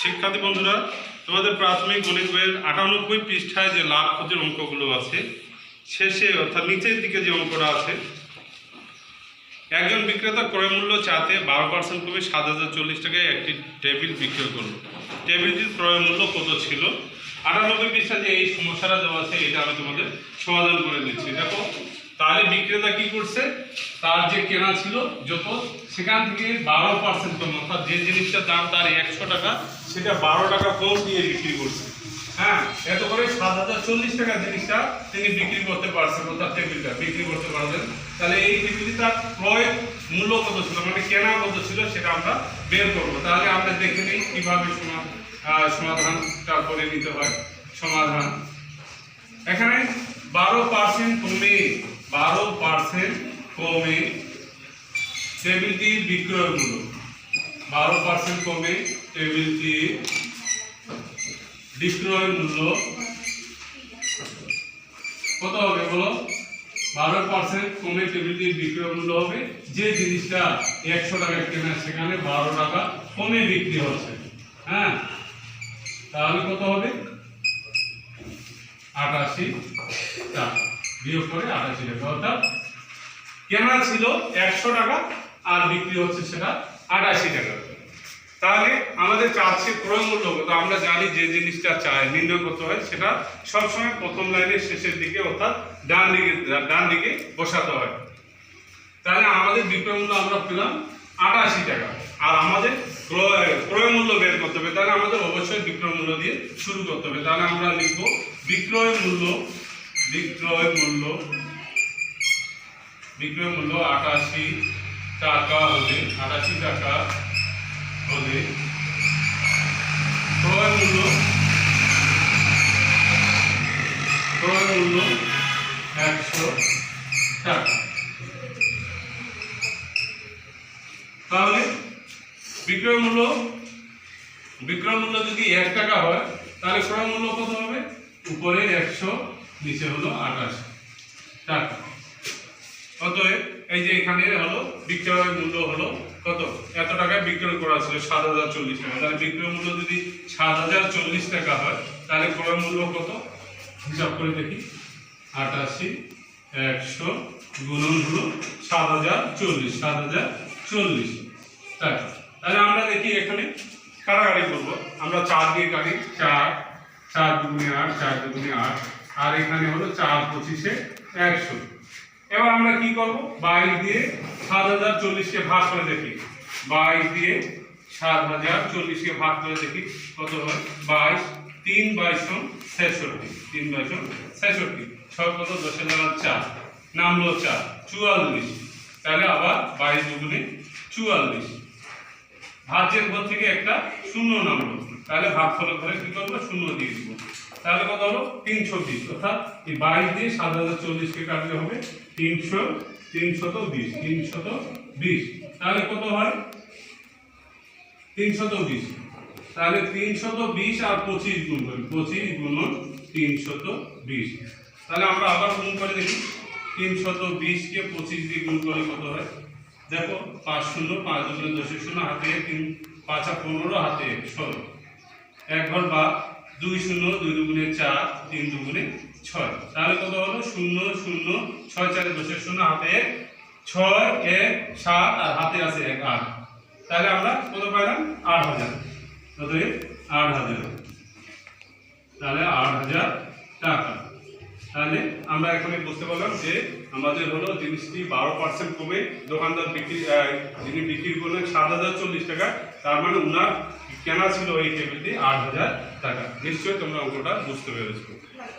শিক্ষার্থী বন্ধুরা, তোমাদের প্রাথমিক গণিত বইয়ের আটানব্বই পৃষ্ঠায় যে লাভ ক্ষতির অঙ্কগুলো আছে, শেষে অর্থাৎ নিচের দিকে যে অঙ্কটা আছে, একজন বিক্রেতা ক্রয় মূল্য চাতে বারো পার্সেন্ট কমে সাত হাজার চল্লিশ টাকায় একটি টেবিল বিক্রয় করল। টেবিলটির ক্রয় মূল্য কত ছিল? আটানব্বই পৃষ্ঠা যে এই সমস্যাটা দেওয়া আছে, এটা আমি তোমাদের সমাধান করে দিচ্ছি। দেখো তাহলে বিক্রেতা কি করছে? তার যে কেনা ছিল যত, সেখান থেকে বারো পার্সেন্ট কম, অর্থাৎ যে জিনিসটার দাম তার একশো টাকা, সেটা বারো টাকা কম দিয়ে বিক্রি করছে। হ্যাঁ এত করে সাত হাজার চল্লিশ টাকা জিনিসটা তিনি বিক্রি করতে পারছেন, অর্থাৎ টেবিলটা বিক্রি করতে পারবেন। তাহলে এই টেবিলটি তার ক্রয় মূল্য কত ছিল মানে কেনা কত ছিল, সেটা আমরা বের করব। তাহলে আমরা দেখে নিই কীভাবে সমাধানটা করে নিতে হয়, সমাধান। এখানে বারো পার্সেন্ট কমে বারো পার্সেন্ট কমে টেবিলটির বিক্রয় মূল্য বারো পার্সেন্ট কমে টেবিলটির বিক্রয় মূল্য। কত হবে বলো? বারো পার্সেন্ট কমে টেবিলটির বিক্রয় মূল্য হবে। যে জিনিসটা একশো টাকা কেনা, সেখানে বারো টাকা কমে বিক্রি হচ্ছে। হ্যাঁ? তাহলে কত হবে? আটাশি টাকা। বিয়োগ করে আটাশি টাকা অর্থাৎ কেনা ছিল একশো টাকা আর বিক্রি হচ্ছে সেটা আটাশি টাকা। তাহলে আমাদের চাচ্ছে ক্রয় মূল্য কত? আমরা জানি যে জিনিসটা চাই নির্ণয় করতে হয়, সেটা সবসময় প্রথম লাইনের শেষের দিকে অর্থাৎ ডান দিকে ডান দিকে বসাতে হয়। তাহলে আমাদের বিক্রয় মূল্য আমরা পেলাম আটাশি টাকা। আর আমাদের ক্রয় ক্রয় মূল্য বের করতে হবে। তাহলে আমাদের অবশ্যই বিক্রয় মূল্য দিয়ে শুরু করতে হবে। তাহলে আমরা লিখব বিক্রয় মূল্য বিক্রয় মূল্য। বিক্রয় মূল্য আটাশি টাকা হলে, আটাশি টাকা হলে ক্রয় মূল্য ক্রয় মূল্য একশো টাকা। তাহলে বিক্রয় মূল্য বিক্রয় মূল্য যদি এক টাকা হয়, তাহলে ক্রয় মূল্য কত হবে? উপরে একশো নিচে হলো আঠাশ। অতএব এই যে এখানে হলো বিক্রয় মূল্য হলো কত? এত টাকায় বিক্রয় করা ছিল সাত হাজার চল্লিশ টাকা। তাহলে বিক্রয় মূল্য যদি সাত হাজার চল্লিশ টাকা হয়, তাহলে ক্রয় মূল্য কত? হিসাব করে দেখি। আটাশি একশো গুণন হলো সাত হাজার চল্লিশ, সাত হাজার চল্লিশ টাকা। তাহলে আমরা দেখি এখানে কাটাকাটি করব। আমরা চার দিয়ে কাটি, চার চার দুগুণে আট, চার দুগুণে আট আর এখানে হলো চার পঁচিশে একশো। এবার আমরা কি করব? বাইশ দিয়ে সাত হাজার চল্লিশকে ভাগ করে দেখি। বাইশ দিয়ে সাত হাজার চল্লিশকে ভাগ করে দেখি, কত হয়? বাইশ, তিন বাইশ ছেষট্টি। তিন বাইশ ছেষট্টি। ছয় কত দশের দ্বারা চার। নামলো চার, চুয়াল্লিশ। তাহলে আবার বাইশ দুগুণে চুয়াল্লিশ। ভাজ্যের ঘর থেকে একটা শূন্য নামলো তাহলে ভাগ ফলে ঘরে কি করব? শূন্য দিয়ে দিব। তাহলে কত হলো? তিনশো বিশ। অর্থাৎ এই বাইশ দিয়ে সাত হাজার চল্লিশকে কাটলে হবে তিনশো, তিনশত বিশ তিনশত বিশ। তাহলে কত হয়? তিনশত বিশ। তাহলে তিনশত বিশ আর পঁচিশ গুণ করি। পঁচিশ গুণন তিনশত বিশ। তাহলে আমরা আবার গুণ করে দেখি। তিনশত বিশকে পঁচিশ দিয়ে গুণ করলে কত হয়? দেখো, পাঁচ শূন্য, পাঁচ দশ শূন্য, হাতে তিন, পাঁচা পনেরো, হাতে ষোলো। এক ঘর বা দুই শূন্য, দুই দুগুণে চার, তিন দুগুণে ছয়। তাহলে কত হলো? শূন্য শূন্য, ছয় চারে দশের শূন্য হাতে ছয়, এক, সাত, আর হাতে আছে এক, আট। তাহলে আমরা কত পাইলাম? আট হাজার। কত এ? আট হাজার। তাহলে আট হাজার টাকা। তাহলে আমরা এখানে বুঝতে পারলাম যে আমাদের হলো জিনিসটি বারো পার্সেন্ট কমে দোকানদার বিক্রি যিনি বিক্রি করলেন সাত হাজার চল্লিশ টাকা, তার মানে উনার কেনা ছিল এই টেবিলটি আট হাজার টাকা। নিশ্চয়ই তোমরা অঙ্কটা বুঝতে পেরেছ।